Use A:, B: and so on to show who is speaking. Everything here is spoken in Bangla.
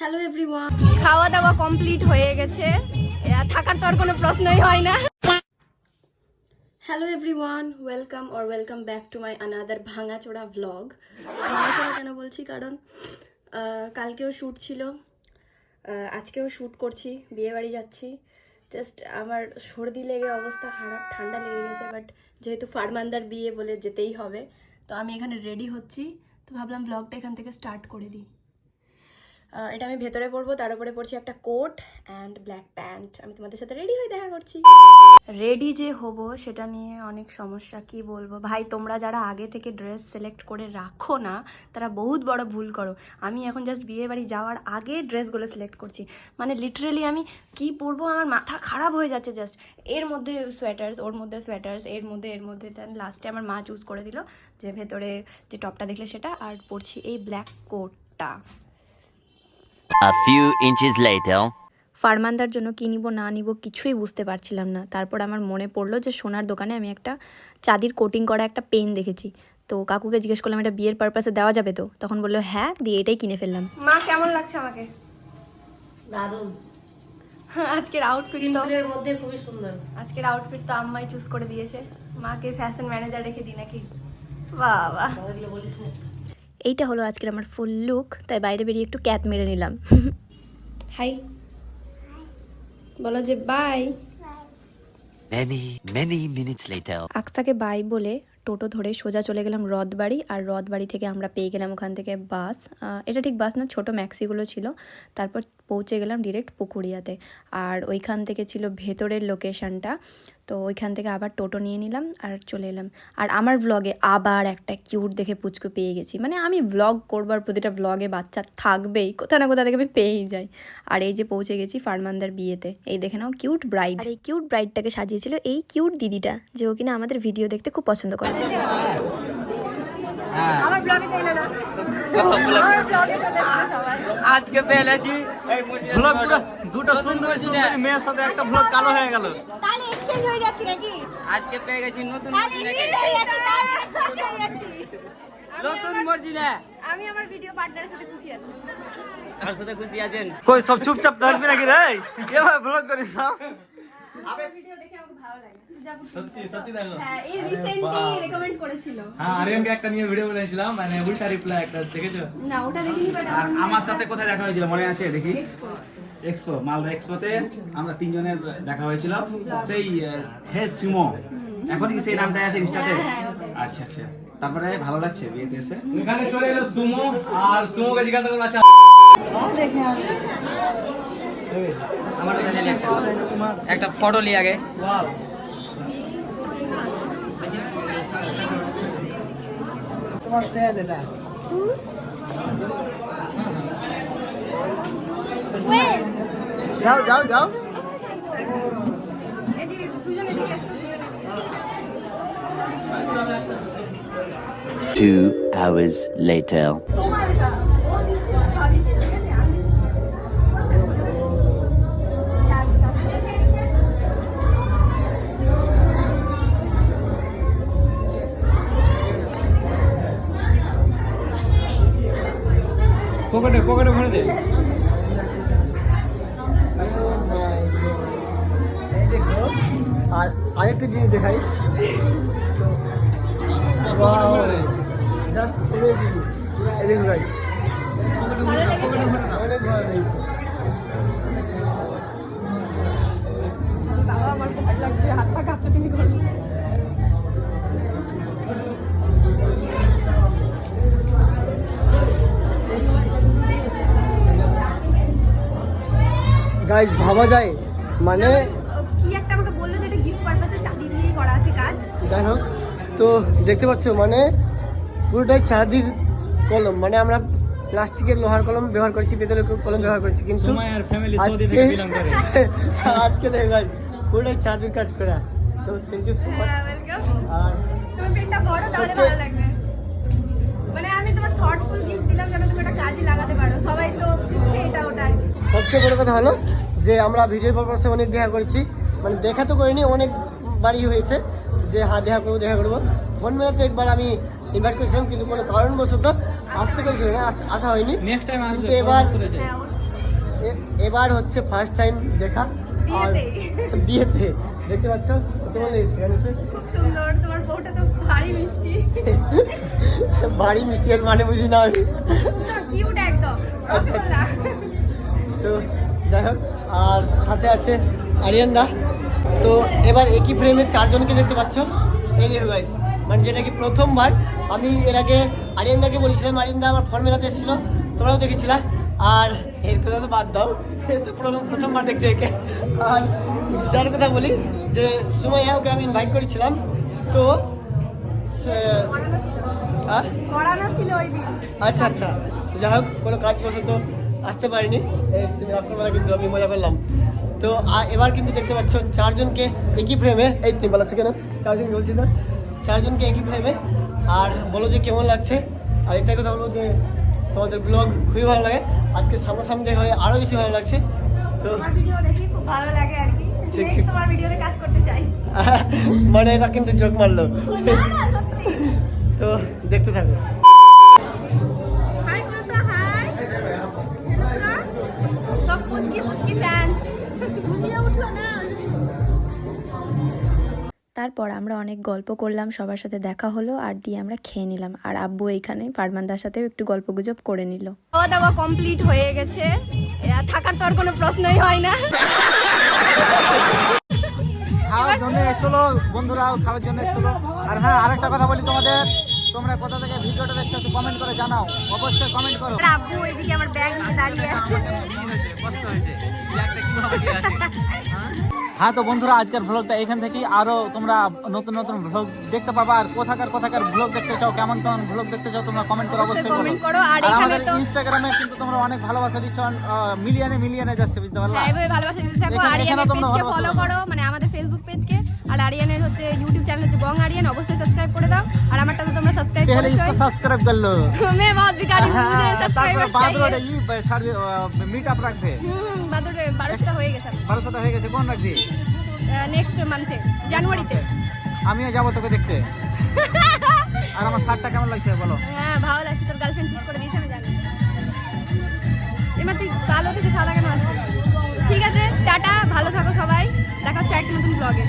A: হ্যালো এভরিওয়ান খাওয়া দাওয়া কমপ্লিট হয়ে গেছে। থাকার তো আর কোনো প্রশ্নই হয় না। Hello everyone welcome or welcome back to my another ভাঙাচোড়া vlog ভাঙাচোড়া কেন বলছি? কারণ কালকেও শ্যুট ছিল। আজকেও শ্যুট করছি বিয়ে বাড়ি যাচ্ছি। জাস্ট আমার সর্দি লেগে অবস্থা খারাপ ঠান্ডা লেগে গেছে বাট যেহেতু ফারমান্দার বিয়ে বলে যেতেই হবে তো আমি এখানে রেডি হচ্ছি। তো ভাবলাম ব্লগটা এখান থেকে স্টার্ট করে দিই। এটা আমি ভেতরে পরবো, তার উপরে পরছি একটা কোট অ্যান্ড ব্ল্যাক প্যান্ট আমি তোমাদের সাথে রেডি হয়ে দেখা করছি। রেডি যে হব, সেটা নিয়ে অনেক সমস্যা, কি বলব? ভাই, তোমরা যারা আগে থেকে ড্রেস সিলেক্ট করে রাখো না, তারা বহুত বড় ভুল করো। আমি এখন জাস্ট বিয়ে বাড়ি যাওয়ার আগে ড্রেসগুলো সিলেক্ট করছি। মানে লিটারেলি আমি কি পরবো, আমার মাথা খারাপ হয়ে যাচ্ছে জাস্ট এর মধ্যে সোয়েটার্স ওর মধ্যে সোয়েটার্স এর মধ্যে এর মধ্যে দেন লাস্টে আমার মা চুজ করে দিল যে ভেতরে যে টপটা দেখলে সেটা, আর পরছি এই ব্ল্যাক কোটটা
B: A few inches later.
A: ফারমান্দার জন্য কী নিব না নিব কিছুই বুঝতে পারছিলাম না। তারপর আমার মনে পড়ল যে সোনার দোকানে আমি একটা চাঁদির কোটিং করা একটা পেন দেখেছি। তো কাকুকে জিজ্ঞেস করলাম এটা বিয়ের পারপাসে দেওয়া যাবে তো? তখন বলল হ্যাঁ দিয়ে এটাই কিনে ফেললাম। মা কেমন লাগছে আমাকে?
C: দারুণ।
A: আজকের আউটফিট তো।
C: সিম্পলের মধ্যে খুবই সুন্দর।
A: আজকের আউটফিট তো আম্মাই চুজ করে দিয়েছে। মাকে ফ্যাশন ম্যানেজার রেখে দিই নাকি? বাবা।
C: ওগুলো বলিস না।
A: এইটা হলো আজকের আমার ফুল লুক তাই বাইরে বেরিয়ে একটু ক্যাট মেরে নিলাম। হাই। বলো যে bye.
B: Many many minutes later
A: আকসাকে bye বলে টোটো ধরে সোজা চলে গেলাম রথবাড়ি, আর রথবাড়ি থেকে আমরা পেয়ে গেলাম ওখান থেকে বাস। এটা ঠিক বাস না, ছোট ম্যাক্সিগুলো ছিল। তারপর পৌঁছে গেলাম ডিরেক্ট পুকুরিয়াতে। আর ওইখান থেকে ছিল ভেতরের লোকেশনটা তো ওইখান থেকে আবার টোটো নিয়ে নিলাম আর চলে এলাম। আর আমার ব্লগে আবার একটা কিউট দেখে পুচকু পেয়ে গেছি। মানে আমি ব্লগ করবার প্রতিটা ব্লগে বাচ্চা থাকবেই, কোথাও না কোথা থেকে আমি পেয়েই যাই। আর এই যে পৌঁছে গেছি ফারমান্দার বিয়েতে। এই দেখে নাও কিউট ব্রাইড আর এই কিউট ব্রাইডটাকে সাজিয়েছিল এই কিউট দিদিটা, যে ও কিনা আমাদের ভিডিও দেখতে খুব পছন্দ করে। সবাই।
D: আজকে পেলেছি
E: ব্লগ পুরো দুটো সুন্দর সুন্দর মেয়ের সাথে একটা ব্লগ কালো হয়ে গেল।
A: তাহলে এক্সচেঞ্জ হয়ে যাচ্ছে নাকি?
D: আজকে পেয়ে গেছি নতুন
A: হয়ে হয়ে।
D: নতুন মর্জিনা
A: আমি আমার ভিডিও পার্টনারের সাথে খুশি আছি।
D: আর সাথে খুশি আছেন?
E: কই সব চুপচাপ থাকবি নাকি রে? এভাবে ব্লগ করিস সব
A: ভিডিও দেখে আমাকে ভালো লাগে।
F: সত্যি সত্যি দেখো
A: হ্যাঁ এই রিসেন্টলি রেকমেন্ড করেছিল।
F: হ্যাঁ আরিয়ানকে একটা নিয়ে ভিডিও মানে উল্টা রিপ্লাই একটা দেখেছ?
A: না ওটা দেখিনি বাট
G: আর আমার সাথে কোথায় দেখা হয়েছিল মনে আছে? দেখি। এক্সপো মালদা এক্সপোতে আমরা তিনজনের দেখা হয়েছিল। সেই হে সুমো। এখন কি সেই নামটা আছে ইনস্টাতে আচ্ছা আচ্ছা। তারপরে ভালো লাগছে বিয়েতে এসে?
F: এখানে চলে এলো সুমো আর সুমোকে জিজ্ঞাসা করল আচ্ছা।
D: আমার একটা একটা ফটো লিয়ে আগে
F: wow.
E: যাও যাও যাও
B: Two hours later.
E: দে। আর আরেকটা জিনিস দেখাই। জাস্ট এই দেখুন গাইস অনেক ভালো লেগেছে গাইস ভাবা যায়। মানে
A: কি একটা আমাকে বলল যে এটা গিফট পারপাসে চাঁদি দিয়েই করা আছে কাজ।
E: যাই হোক তো দেখতে পাচ্ছ মানে পুরোটাই চাঁদির কলম। মানে আমরা প্লাস্টিকের লোহার কলম ব্যবহার করছি পেতলের কলম ব্যবহার করছি কিন্তু আজকে আজকে দেখো গাইস পুরোটাই চাঁদের কাজ করা। তো থ্যাংক ইউ সো মাচ আর
A: তুমি পেনটা পড়ো তাহলে ভালো লাগবে। মানে আমি তোমার থটফুল গিফট দিলাম যেন তুমি এটা কাজে লাগাতে পারো। সবাই তো এটা
E: সবচেয়ে বড় কথা হলো যে আমরা ভিডিও পারপাসে অনেক দেখা করেছি। মানে দেখা তো করিনি অনেক বাড়ি হয়েছে যে হ্যাঁ দেখা করব দেখা করব। ফোন মেলাতে একবার আমি ইনভাইট করেছিলাম কিন্তু কোনো কারণবশত আসতে পেরেছিল না আসা হয়নি।
G: নেক্সট
E: কিন্তু এবার
A: হ্যাঁ
E: এ- এবার হচ্ছে ফার্স্ট টাইম দেখা। আর
A: বিয়েতে।
E: দেখতে পাচ্ছ? কেমন লেগেছে এখানে
A: খুব সুন্দর তোমার বউটা তো ভারী মিষ্টি।
E: বাড়ি মিষ্টি এর মানে বুঝি না আমি।
A: কিউট একদম।
E: আচ্ছা, আচ্ছা। তো যাই হোক আর সাথে আছে আরিয়ান দা। তো এবার একই ফ্রেমে চারজনকে দেখতে পাচ্ছ। এই দেখো মানে যেটা কি প্রথমবার আমি এর আগে আরিয়ান দাকে বলেছিলাম আরিয়ান দা আমার ফর্মেলাতে এসেছিল তোমরাও দেখেছিলা। আর এর কথা তো বাদ দাও তো প্রথম প্রথমবার দেখছ একে। আর যার কথা বলি যে সুমাইয়া ওকে আমি ইনভাইট করেছিলাম। তো আচ্ছা আচ্ছা। যাই হোক কোনো কাজ বসত আসতে পারিনি। তুমি রাগ করবে না কিন্তু আমি মজা করলাম। তো এবার কিন্তু দেখতে পাচ্ছ চারজনকে একই ফ্রেমে এই তুমি বলাচ্ছ কেন? চারজন বলছি না চারজনকে একই ফ্রেমে আর বলো যে কেমন লাগছে। আর একটা কথা বলব যে তোমাদের ব্লগ খুবই ভালো লাগে। আজকে সামনাসামনি দেখা হয়ে আরও বেশি ভালো লাগছে। তো
A: ভিডিও দেখি খুব ভালো লাগে আর কি।
E: ঠিক,
A: নেক্সট
E: ঠিক।
A: তোমার ভিডিওতে কাজ করতে চাই।
E: মানে এটা কিন্তু জোক মারলো। তো দেখতে থাকো।
A: ফ্যান্স ঘুমিয়ে না।
H: তারপর আমরা অনেক গল্প করলাম সবার সাথে দেখা হলো আর দিয়ে আমরা খেয়ে নিলাম। আর আব্বু এইখানে ফারমানদার সাথেও একটু গল্প গুজব করে নিল।
A: খাওয়া দাওয়া কমপ্লিট হয়ে গেছে। আর থাকার তো আর কোনো প্রশ্নই হয় না।
D: খাওয়ার জন্য এসেছিল বন্ধুরাও খাওয়ার জন্য এসেছিল। আর হ্যাঁ আরেকটা কথা বলি তোমাদের। তোমরা কোথা থেকে ভিডিওটা দেখছ একটু কমেন্ট করে জানাও। অবশ্যই কমেন্ট করো।
A: আব্বু এদিকে আমার ব্যাগ নিয়ে দাঁড়িয়ে আছে।
D: কষ্ট হয়েছে হ্যাঁ তো বন্ধুরা আজকের ভ্লগটা এখান থেকেই। আরও তোমরা নতুন নতুন ভ্লগ দেখতে পাবা। আর কোথাকার কোথাকার ভ্লগ দেখতে চাও কেমন কেমন ভ্লগ দেখতে চাও তোমরা কমেন্ট করো
A: অবশ্যই করো, আর
D: আমাদের ইনস্টাগ্রামে কিন্তু তোমরা অনেক ভালোবাসা দিচ্ছ। মিলিয়নে মিলিয়নে যাচ্ছে বুঝতে পারলা?
A: হ্যাঁ ভালোবাসা দিতে থাকো।
D: এখানে-
A: আরিয়ানের পেজকে ফলো করো। মানে আমাদের ফেসবুক পেজকে আর আরিয়ানের হচ্ছে ইউটিউব চ্যানেল হচ্ছে বং আরিয়ান অবশ্যই সাবস্ক্রাইব করে দাও। আর আমারটা তো তোমরা সাবস্ক্রাইব
D: पहले इसको
A: করেছো
D: सब्सक्राइब कर लो
A: मैं बहुत भिखारी हूँ मुझे
D: হ্যাঁ, তারপরে
A: सब्सक्राइबर
D: বাদরোড
A: चाहिए
D: ই ছাড়বে মিট আপ রাখবে
A: হুম বাদুরে বারোশোটা হয়ে গেছে
D: বারোশোটা হয়ে গেছে কোন রাখবি
A: নেক্সট মান্থে জানুয়ারিতে
D: আমিও যাবো তোকে দেখতে আর আমার শার্টটা কেমন লাগছে বলো
A: হ্যাঁ ভালো লাগছে তোর গার্লফ্রেন্ড চুজ করে দিয়েছে আমি জানি এবার তুই কালো থেকে সাদা কেন আসছিস ঠিক আছে টাটা ভালো থাকো সবাই দেখা হচ্ছে একটা নতুন ব্লগে